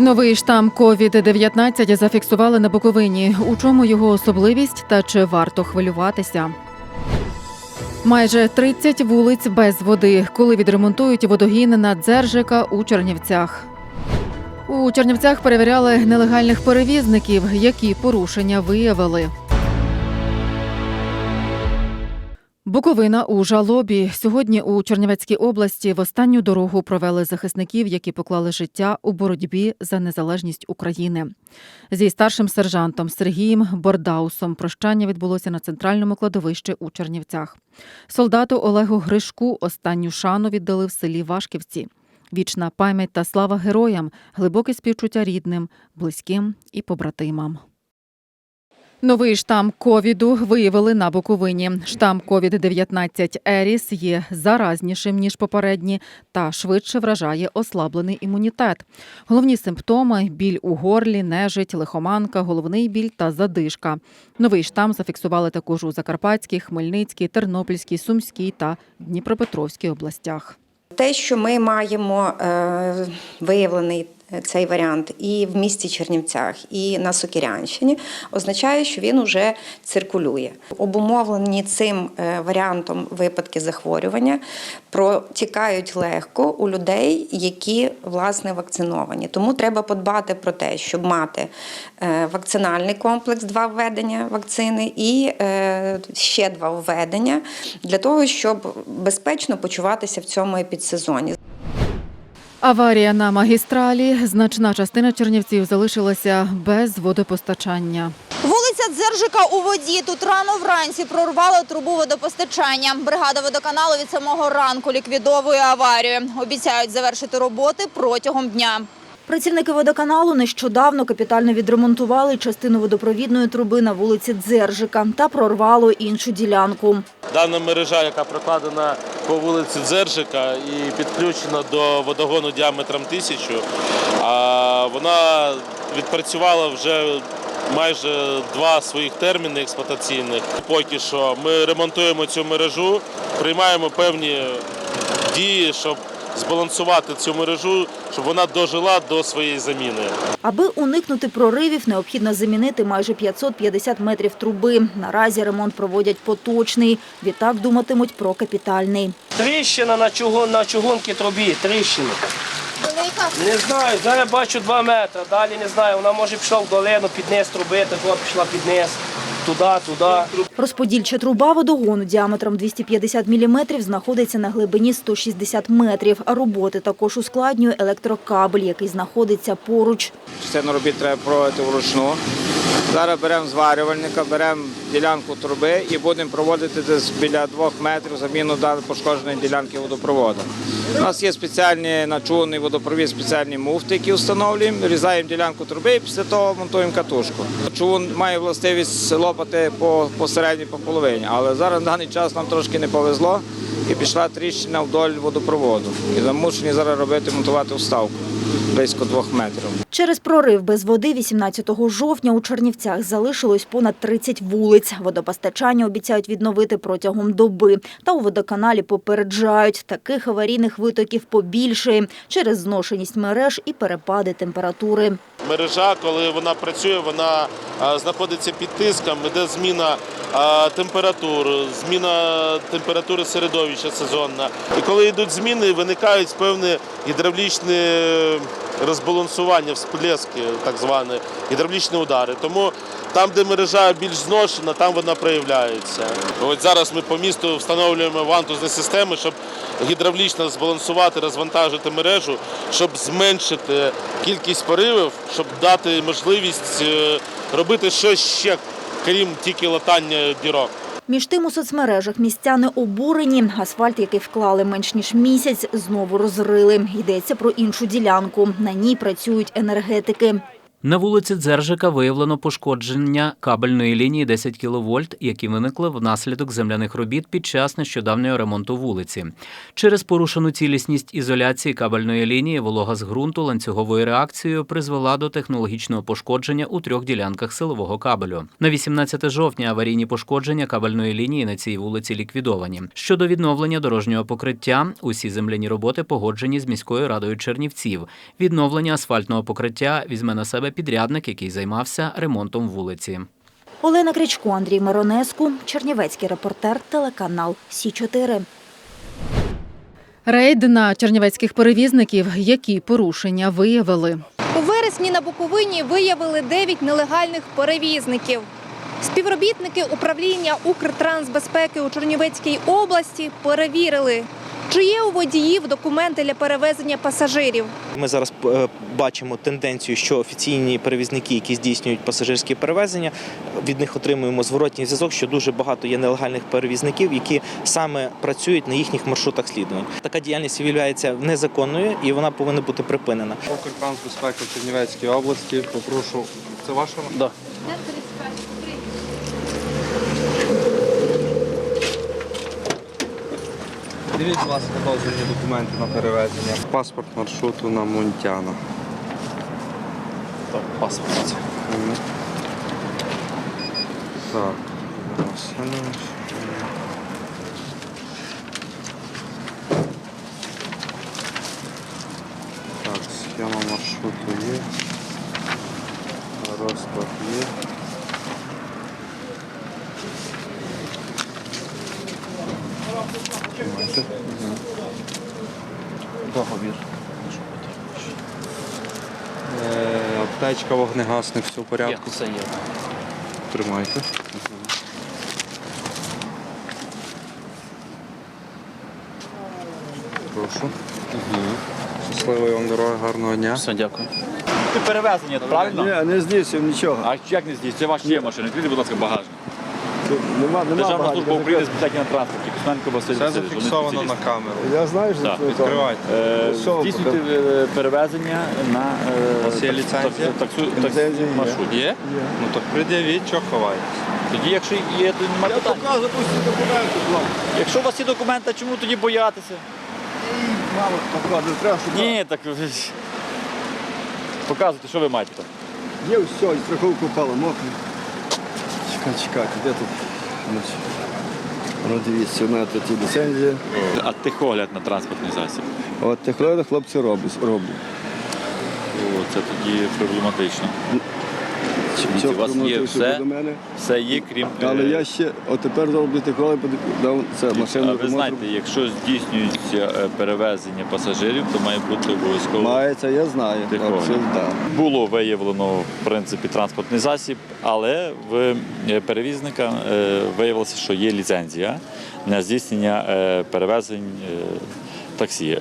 Новий штам COVID-19 зафіксували на Буковині. У чому його особливість та чи варто хвилюватися? Майже 30 вулиць без води, коли відремонтують водогін на Дзержика у Чернівцях. У Чернівцях перевіряли нелегальних перевізників, які порушення виявили. Буковина у жалобі. Сьогодні у Чернівецькій області в останню дорогу провели захисників, які поклали життя у боротьбі за незалежність України. Зі старшим сержантом Сергієм Бордаусом прощання відбулося на центральному кладовищі у Чернівцях. Солдату Олегу Гришку останню шану віддали в селі Вашківці. Вічна пам'ять та слава героям, глибоке співчуття рідним, близьким і побратимам. Новий штам ковіду виявили на Буковині. Штам COVID-19 Еріс є заразнішим ніж попередні та швидше вражає ослаблений імунітет. Головні симптоми біль у горлі, нежить, лихоманка, головний біль та задишка. Новий штам зафіксували також у Закарпатській, Хмельницькій, Тернопільській, Сумській та Дніпропетровській областях. Те, що ми маємо е, виявлений цей варіант і в місті Чернівцях, і на Сокірянщині, означає, що він уже циркулює. Обумовлені цим е, варіантом випадки захворювання протікають легко у людей, які власне вакциновані. Тому треба подбати про те, щоб мати е, вакцинальний комплекс, два введення вакцини і е, ще два введення для того, щоб безпечно почуватися в цьому епідсезоні. Аварія на магістралі. Значна частина чернівців залишилася без водопостачання. Вулиця Дзержика у воді. Тут рано вранці прорвало трубу водопостачання. Бригада водоканалу від самого ранку ліквідовує аварію. Обіцяють завершити роботи протягом дня. Працівники водоканалу нещодавно капітально відремонтували частину водопровідної труби на вулиці Дзержика та прорвало іншу ділянку. Дана мережа, яка прокладена по вулиці Дзержика і підключена до водогону діаметром тисячу, вона відпрацювала вже майже два своїх терміни експлуатаційних. Поки що ми ремонтуємо цю мережу, приймаємо певні дії, щоб збалансувати цю мережу, щоб вона дожила до своєї заміни. Аби уникнути проривів, необхідно замінити майже 550 метрів труби. Наразі ремонт проводять поточний. Відтак думатимуть про капітальний. Тріщина на чугун, на чугунки трубі, тріщина. Не знаю, зараз бачу 2 метри, далі не знаю, вона може пішла в долину, під низ труби, такого пішла під низ, туди, туди. Розподільча труба водогону діаметром 250 мм знаходиться на глибині 160 метрів. А роботи також ускладнює електрокабель, який знаходиться поруч. Частину робіт треба проводити вручну. Зараз беремо зварювальника, беремо ділянку труби і будемо проводити десь біля двох метрів заміну пошкодженої ділянки водопроводу. У нас є спеціальні на водопровід, спеціальні муфти, які встановлюємо, різаємо ділянку труби і після того монтуємо катушку. Чугун має властивість лопати по, посередній по половині, але зараз на даний час нам трошки не повезло і пішла тріщина вдоль водопроводу. І замушені зараз робити монтувати вставку близько двох метрів. Через прорив без води 18 жовтня у Чернівцях залишилось понад 30 вулиць. Водопостачання обіцяють відновити протягом доби. Та у водоканалі попереджають, таких аварійних витоків побільшає через зношеність мереж і перепади температури. Мережа, коли вона працює, вона знаходиться під тиском, іде зміна температур, зміна температури середовища сезонна. І коли йдуть зміни, виникають певні гідравлічні розбалансування, всплески, так звані, гідравлічні удари. Тому там, де мережа більш зношена, там вона проявляється. От зараз ми по місту встановлюємо вантузні системи, щоб гідравлічно збалансувати, розвантажити мережу, щоб зменшити кількість поривів, щоб дати можливість е, робити щось ще, крім тільки латання дірок. Між тим у соцмережах містяни обурені. Асфальт, який вклали менш ніж місяць, знову розрили. Йдеться про іншу ділянку. На ній працюють енергетики. На вулиці Дзержика виявлено пошкодження кабельної лінії 10 кВт, які виникли внаслідок земляних робіт під час нещодавнього ремонту вулиці. Через порушену цілісність ізоляції кабельної лінії волога з ґрунту ланцюговою реакцією призвела до технологічного пошкодження у трьох ділянках силового кабелю. На 18 жовтня аварійні пошкодження кабельної лінії на цій вулиці ліквідовані. Щодо відновлення дорожнього покриття, усі земляні роботи погоджені з міською радою Чернівців. Відновлення асфальтного покриття візьме на себе підрядник, який займався ремонтом вулиці. Олена Крічко, Андрій Миронеску, Чернівецький репортер, телеканал Сі 4 Рейд на чернівецьких перевізників, які порушення виявили. У вересні на Буковині виявили 9 нелегальних перевізників. Співробітники управління Укртрансбезпеки у Чернівецькій області перевірили, чи є у водіїв документи для перевезення пасажирів. Ми зараз е, бачимо тенденцію, що офіційні перевізники, які здійснюють пасажирські перевезення, від них отримуємо зворотній зв'язок, що дуже багато є нелегальних перевізників, які саме працюють на їхніх маршрутах слідувань. Така діяльність є незаконною і вона повинна бути припинена. Укртрансбезпеки в Чернівецькій області. Попрошу. Це ваша? Да. Дивіться, будь ласка, дозвільні документи на перевезення. Паспорт маршруту на Мунтяна. Так, паспорт. Мгм. Так. Васильович. Так, схема маршруту є. Розклад є. Договір. Е, Аптечка, вогнегасник, все в порядку. Все є. Тримайте. Прошу. Щасливої вам дороги, гарного дня. Все, дякую. Ти перевезення, правильно? Ні, не здійснив нічого. А як не здійснює? Це ваші є машини. Відкрийте, будь ласка, багажник. Нема, нема Державна служба України з питань на транспорті. Костенко Василь Васильович. вони зафіксовано на спеціалісти. камеру. Я знаю, що Так, це Відкривайте. Е, Що Здійснюйте е, перевезення на е, У вас є таксу- ліцензія? таксу- таксу- Ліцензія є. Ну так пред'явіть, що ховаєтесь. Тоді, якщо є, то немає питань. показую усі документи, хлоп. Якщо у вас є документи, чому тоді боятися? Мало показує, треба, щоб Ні, так ви ж- показуйте, що ви маєте там. є все, і страховку впала, мокрий. Чекай, чекайте, де тут? Ну, дивіться, у мене тут і ліцензія. А тихогляд на транспортний засіб. От тихогляд хлопці роблять. роблять. О, це тоді проблематично. Що у вас є все? Все є, крім. Але е, я ще, от тепер роблю технології, дав це А ви знаєте, якщо здійснюється е, перевезення пасажирів, то має бути обов'язково. Мається, я знаю. Було виявлено в принципі транспортний засіб, але в е, перевізника виявилося, що є ліцензія на здійснення перевезень таксі.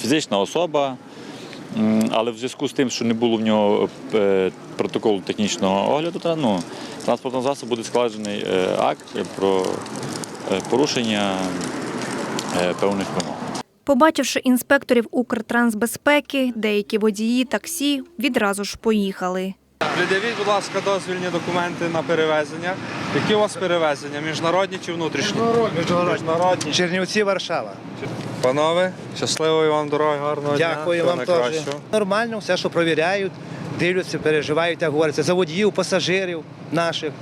Фізична особа, але в зв'язку з тим, що не було в нього протоколу технічного огляду, та, ну, транспортного засобу буде складений е, акт про е, порушення е, певних вимог. Побачивши інспекторів Укртрансбезпеки, деякі водії таксі відразу ж поїхали. Пред'явіть, будь ласка, дозвільні документи на перевезення. Які у вас перевезення? Міжнародні чи внутрішні? Міжнародні. Міжнародні. Чернівці, Варшава. Панове, щасливої вам дороги, гарного дня. Дякую вам теж. Нормально, все, що провіряють, дивляться, переживають, як говориться, за водіїв, пасажирів наших.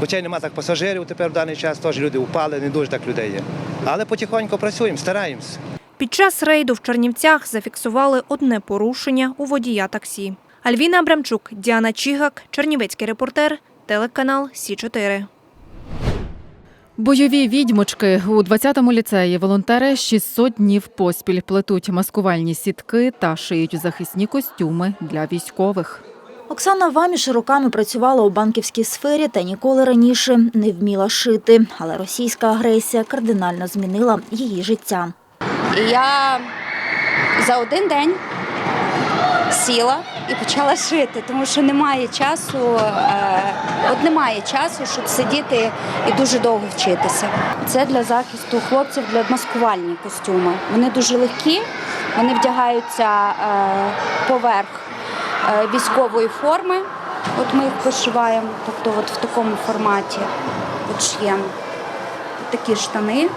Хоча й нема так пасажирів тепер в даний час, теж люди впали, не дуже так людей є. Але потихоньку працюємо, стараємось. Під час рейду в Чернівцях зафіксували одне порушення у водія таксі. Альвіна Абрамчук, Діана Чігак, Чернівецький репортер, телеканал Сі 4 Бойові відьмочки у 20-му ліцеї волонтери 600 днів поспіль плетуть маскувальні сітки та шиють захисні костюми для військових. Оксана Ваміш роками працювала у банківській сфері та ніколи раніше не вміла шити. Але російська агресія кардинально змінила її життя. Я за один день сіла і почала шити, тому що немає часу, е, от немає часу, щоб сидіти і дуже довго вчитися. Це для захисту хлопців для маскувальні костюми. Вони дуже легкі, вони вдягаються е, поверх е, військової форми. От ми їх пошиваємо, тобто от в такому форматі от шиємо. Такі штани.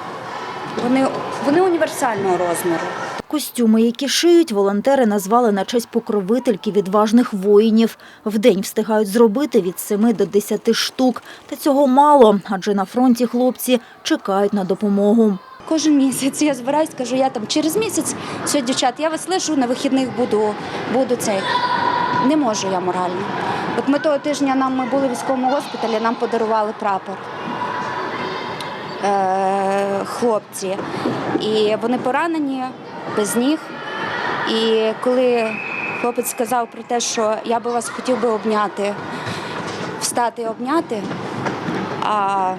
Вони, вони універсального розміру. Костюми, які шиють, волонтери назвали на честь покровительки відважних воїнів. Вдень встигають зробити від 7 до 10 штук. Та цього мало, адже на фронті хлопці чекають на допомогу. Кожен місяць я збираюсь, кажу, я там через місяць, все, дівчат, я вас лишу, на вихідних буду, буду цей. Не можу я морально. От ми того тижня нам ми були в військовому госпіталі, нам подарували прапор. Е, хлопці. І вони поранені, без ніг. І коли хлопець сказав про те, що я би вас хотів би обняти, встати і обняти, а,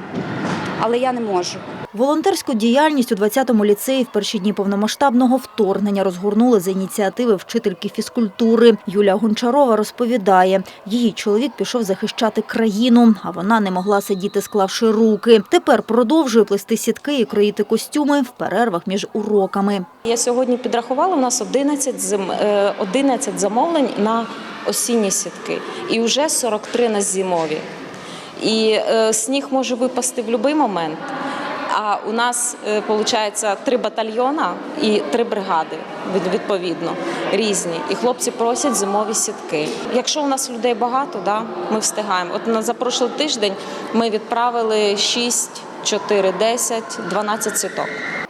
але я не можу. Волонтерську діяльність у 20-му ліцеї в перші дні повномасштабного вторгнення розгорнули за ініціативи вчительки фізкультури. Юлія Гончарова розповідає, її чоловік пішов захищати країну, а вона не могла сидіти, склавши руки. Тепер продовжує плести сітки і кроїти костюми в перервах між уроками. Я сьогодні підрахувала, у нас 11, зим- е, 11 замовлень на осінні сітки і вже 43 на зимові. І е, сніг може випасти в будь-який момент. А у нас виходить три батальйона і три бригади від- відповідно різні. І хлопці просять зимові сітки. Якщо у нас людей багато, да, ми встигаємо. От на за тиждень ми відправили 6, 4, 10, 12 сіток.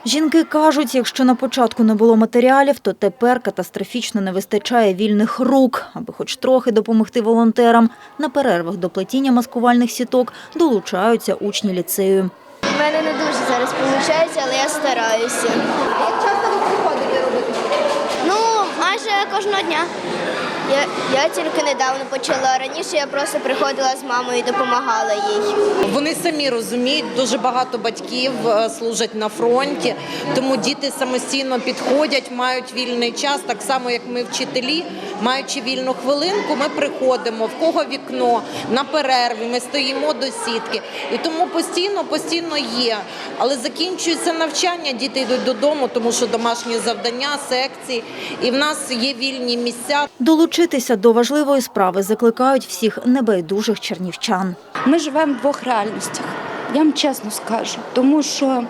Жінки кажуть, якщо на початку не було матеріалів, то тепер катастрофічно не вистачає вільних рук. Аби хоч трохи допомогти волонтерам, на перервах до плетіння маскувальних сіток долучаються учні ліцею. У мене не дуже зараз виходить, але я стараюся. Як часто ви приходите робити? Ну, майже кожного дня. Я, я тільки недавно почала. Раніше я просто приходила з мамою і допомагала їй. Вони самі розуміють, дуже багато батьків е, служать на фронті, тому діти самостійно підходять, мають вільний час, так само як ми вчителі, маючи вільну хвилинку, ми приходимо в кого вікно на перерві, ми стоїмо до сітки. І тому постійно, постійно є. Але закінчується навчання, діти йдуть додому, тому що домашні завдання, секції, і в нас є вільні місця. Долучитися до важливої справи закликають всіх небайдужих чернівчан. Ми живемо в двох реальностях, я вам чесно скажу, тому що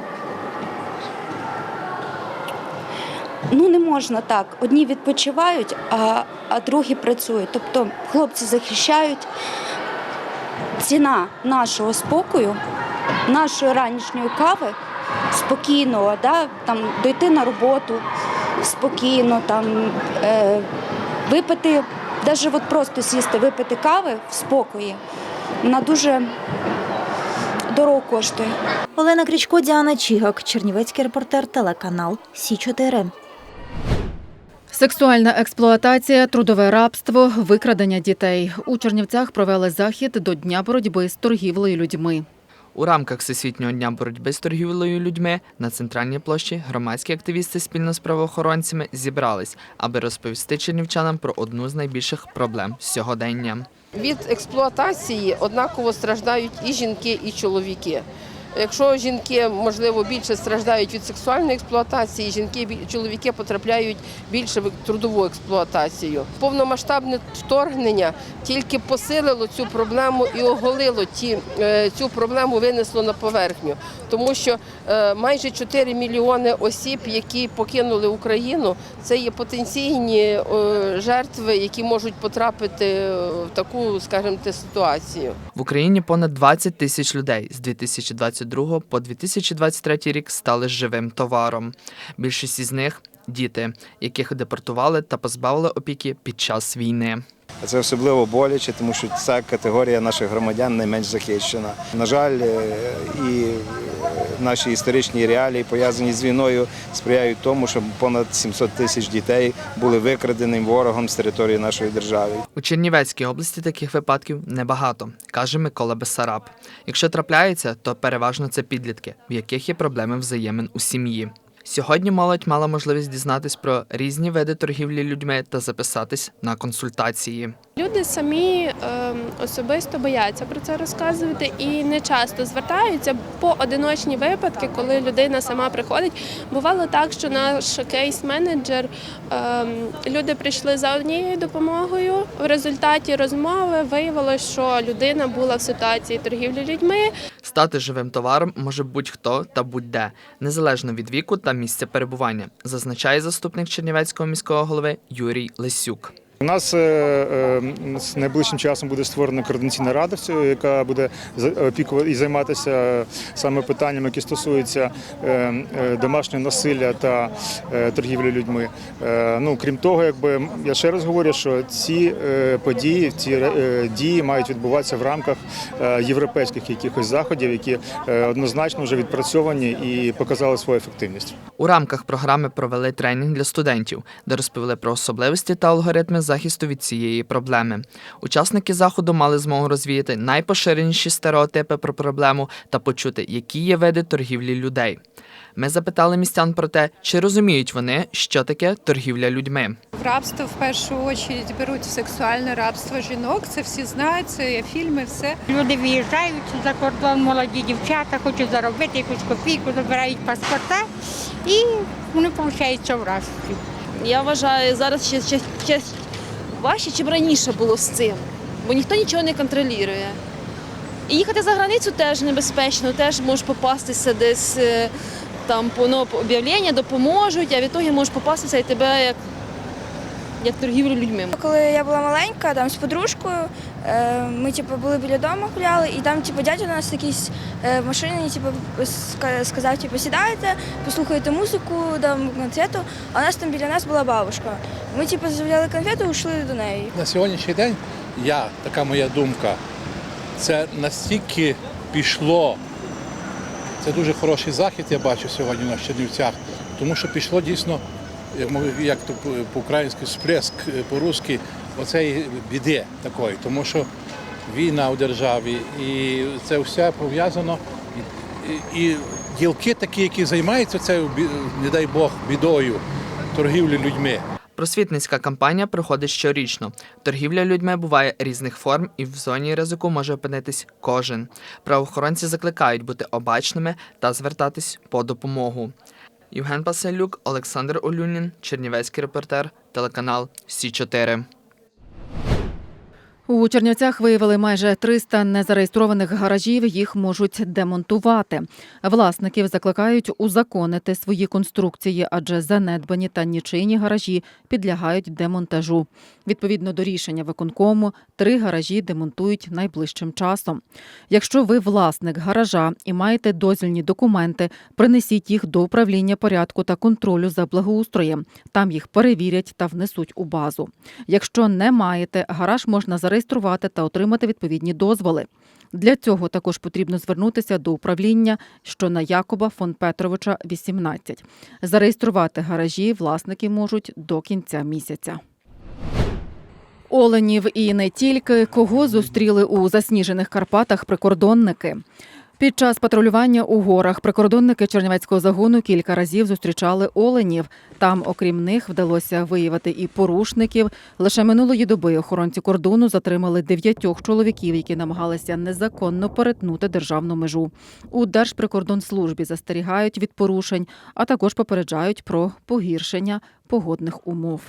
ну не можна так. Одні відпочивають, а, а другі працюють. Тобто хлопці захищають. Ціна нашого спокою, нашої ранішньої кави, спокійного, да, там, дойти на роботу спокійно, там, е, випити, навіть от просто сісти, випити кави в спокої, вона дуже дорого коштує. Олена Крічко, Діана Чігак, Чернівецький репортер, телеканал Сі 4 Сексуальна експлуатація, трудове рабство, викрадення дітей. У Чернівцях провели захід до Дня боротьби з торгівлею людьми. У рамках Всесвітнього дня боротьби з торгівлею людьми на центральній площі громадські активісти спільно з правоохоронцями зібрались, аби розповісти чернівчанам про одну з найбільших проблем сьогодення. Від експлуатації однаково страждають і жінки, і чоловіки. Якщо жінки, можливо, більше страждають від сексуальної експлуатації, жінки, чоловіки потрапляють більше в трудову експлуатацію. Повномасштабне вторгнення тільки посилило цю проблему і оголило ті, е, цю проблему винесло на поверхню. Тому що е, майже 4 мільйони осіб, які покинули Україну, це є потенційні е, жертви, які можуть потрапити в таку, скажімо, ситуацію. В Україні понад 20 тисяч людей з 2022 по 2023 рік стали живим товаром. Більшість із них діти, яких депортували та позбавили опіки під час війни. Це особливо боляче, тому що ця категорія наших громадян найменш захищена. На жаль, е, і е, наші історичні реалії, пов'язані з війною, сприяють тому, що понад 700 тисяч дітей були викрадені ворогом з території нашої держави. У Чернівецькій області таких випадків небагато, каже Микола Бесараб. Якщо трапляється, то переважно це підлітки, в яких є проблеми взаємин у сім'ї. Сьогодні молодь мала можливість дізнатись про різні види торгівлі людьми та записатись на консультації. Люди самі е, особисто бояться про це розказувати і не часто звертаються поодиночні випадки, коли людина сама приходить. Бувало так, що наш кейс-менеджер е, люди прийшли за однією допомогою. В результаті розмови виявилося, що людина була в ситуації торгівлі людьми. Стати живим товаром може будь-хто та будь-де, незалежно від віку та місця перебування, зазначає заступник Чернівецького міського голови Юрій Лисюк. У нас е, е, з найближчим часом буде створена координаційна рада, яка буде опікувати і займатися саме питаннями, які стосуються е, домашнього насилля та торгівлі людьми. Ну крім того, якби я ще раз говорю, що ці події, ці дії мають відбуватися в рамках європейських якихось заходів, які однозначно вже відпрацьовані і показали свою ефективність. У рамках програми провели тренінг для студентів, де розповіли про особливості та алгоритми захисту від цієї проблеми. Учасники заходу мали змогу розвіяти найпоширеніші стереотипи про проблему та почути, які є види торгівлі людей. Ми запитали містян про те, чи розуміють вони, що таке торгівля людьми. В рабство в першу очередь беруть сексуальне рабство жінок. Це всі знають, це є фільми, все. Люди виїжджають за кордон, молоді дівчата, хочуть заробити якусь копійку, забирають паспорта і вони получаються в рабстві. Я вважаю, зараз ще важче, чим раніше було з цим, бо ніхто нічого не контролює. І їхати за границю теж небезпечно, теж можеш попастися десь е, там по ну, об'явлення допоможуть, а в ітогі можеш попастися і тебе як, як торгівлю людьми. Коли я була маленька, там з подружкою, е, ми типу, були біля дому гуляли, і там типу, дядя у нас якийсь е, в машині типу, сказав, типу, сідайте, послухайте музику, дам конфету, а у нас там біля нас була бабушка. Ми типу, взяли конфету і йшли до неї. На сьогоднішній день я, така моя думка, це настільки пішло. Це дуже хороший захід, я бачу сьогодні на Чернівцях, тому що пішло дійсно, як як то по- по-українськи, сплеск, е, по-русски, оцеї біди такої, тому що війна у державі, і це все пов'язано. І, і ділки такі, які займаються бі- не дай Бог, бідою, торгівлею людьми. Просвітницька кампанія проходить щорічно. Торгівля людьми буває різних форм, і в зоні ризику може опинитись кожен. Правоохоронці закликають бути обачними та звертатись по допомогу. Євген Паселюк, Олександр Олюнін, Чернівецький репортер, телеканал Сі 4 У Чернівцях виявили майже 300 незареєстрованих гаражів. Їх можуть демонтувати. Власників закликають узаконити свої конструкції, адже занедбані та нічийні гаражі підлягають демонтажу. Відповідно до рішення виконкому, три гаражі демонтують найближчим часом. Якщо ви власник гаража і маєте дозвільні документи, принесіть їх до управління порядку та контролю за благоустроєм. Там їх перевірять та внесуть у базу. Якщо не маєте, гараж можна зареєструвати та отримати відповідні дозволи. Для цього також потрібно звернутися до управління, що на Якоба фон Петровича 18. Зареєструвати гаражі власники можуть до кінця місяця. Оленів і не тільки кого зустріли у засніжених Карпатах прикордонники. Під час патрулювання у горах прикордонники Чернівецького загону кілька разів зустрічали оленів. Там, окрім них, вдалося виявити і порушників. Лише минулої доби охоронці кордону затримали дев'ятьох чоловіків, які намагалися незаконно перетнути державну межу. У Держприкордонслужбі застерігають від порушень, а також попереджають про погіршення погодних умов.